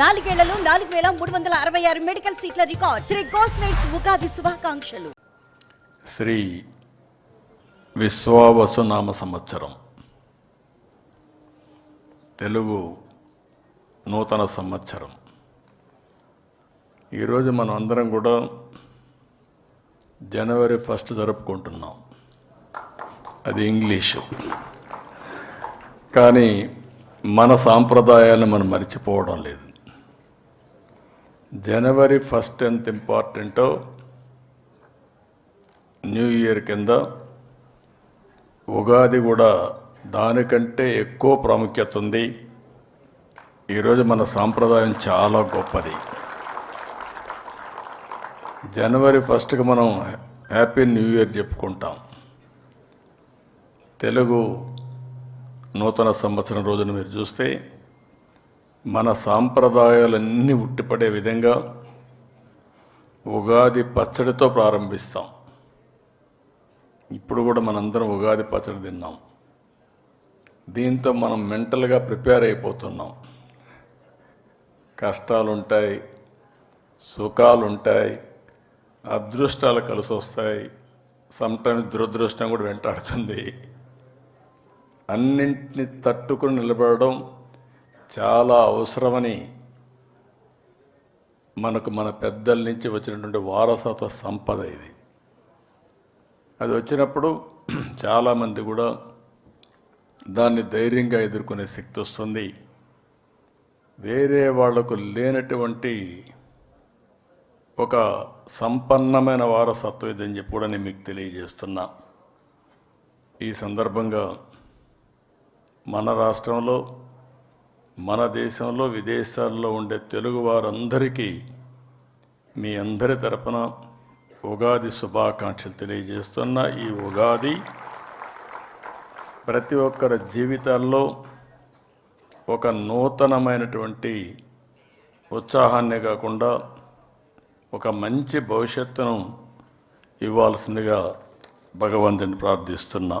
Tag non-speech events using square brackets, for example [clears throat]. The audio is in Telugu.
నాలుగేళ్ళలో నాలుగు వేల మూడు వందల అరవై ఆరు మెడికల్ సీట్ల రికార్డ్. శ్రీ గోస్లైట్స్ ఉగాది శుభాకాంక్షలు. శ్రీ విశ్వావసునామ సంవత్సరం. తెలుగు నూతన సంవత్సరం. ఈరోజు మనం అందరం కూడా జనవరి ఫస్ట్ జరుపుకుంటున్నాం. అది ఇంగ్లీషు. కానీ మన సాంప్రదాయాలను మనం మర్చిపోవడం లేదు. జనవరి ఫస్ట్ ఎంత ఇంపార్టెంటో న్యూ ఇయర్ కింద ఉగాది కూడా దానికంటే ఎక్కువ ప్రాముఖ్యత ఉంది. ఈరోజు మన సాంప్రదాయం చాలా గొప్పది. జనవరి ఫస్ట్కి మనం హ్యాపీ న్యూ ఇయర్ చెప్పుకుంటాం. తెలుగు నూతన సంవత్సరం రోజున మీరు చూస్తే మన సాంప్రదాయాలన్నీ ఉట్టిపడే విధంగా ఉగాది పచ్చడితో ప్రారంభిస్తాం. ఇప్పుడు కూడా మనందరం ఉగాది పచ్చడి తిన్నాం. దీంతో మనం మెంటల్గా ప్రిపేర్ అయిపోతున్నాం. కష్టాలుంటాయి సుఖాలుంటాయి అదృష్టాలు కలిసి వస్తాయి సమ్టైమ్స్ దురదృష్టం కూడా వెంటాడుతుంది. అన్నింటిని తట్టుకుని నిలబడడం చాలా అవసరమని మనకు మన పెద్దల నుంచి వచ్చినటువంటి వారసత్వ సంపద ఇది. అది వచ్చినప్పుడు [clears throat] చాలామంది కూడా దాన్ని ధైర్యంగా ఎదుర్కొనే శక్తి వస్తుంది. వేరే వాళ్ళకు లేనటువంటి ఒక సంపన్నమైన వారసత్వం ఇదని చెప్పి కూడా నేను మీకు తెలియజేస్తున్నా. ఈ సందర్భంగా మన రాష్ట్రంలో మన దేశంలో విదేశాల్లో ఉండే తెలుగు వారందరికీ మీ అందరి తరపున ఉగాది శుభాకాంక్షలు తెలియజేస్తున్న ఈ ఉగాది ప్రతి ఒక్కరి జీవితాల్లో ఒక నూతనమైనటువంటి ఉత్సాహాన్ని కాకుండా ఒక మంచి భవిష్యత్తును ఇవ్వాల్సిందిగా భగవంతుని ప్రార్థిస్తున్నా.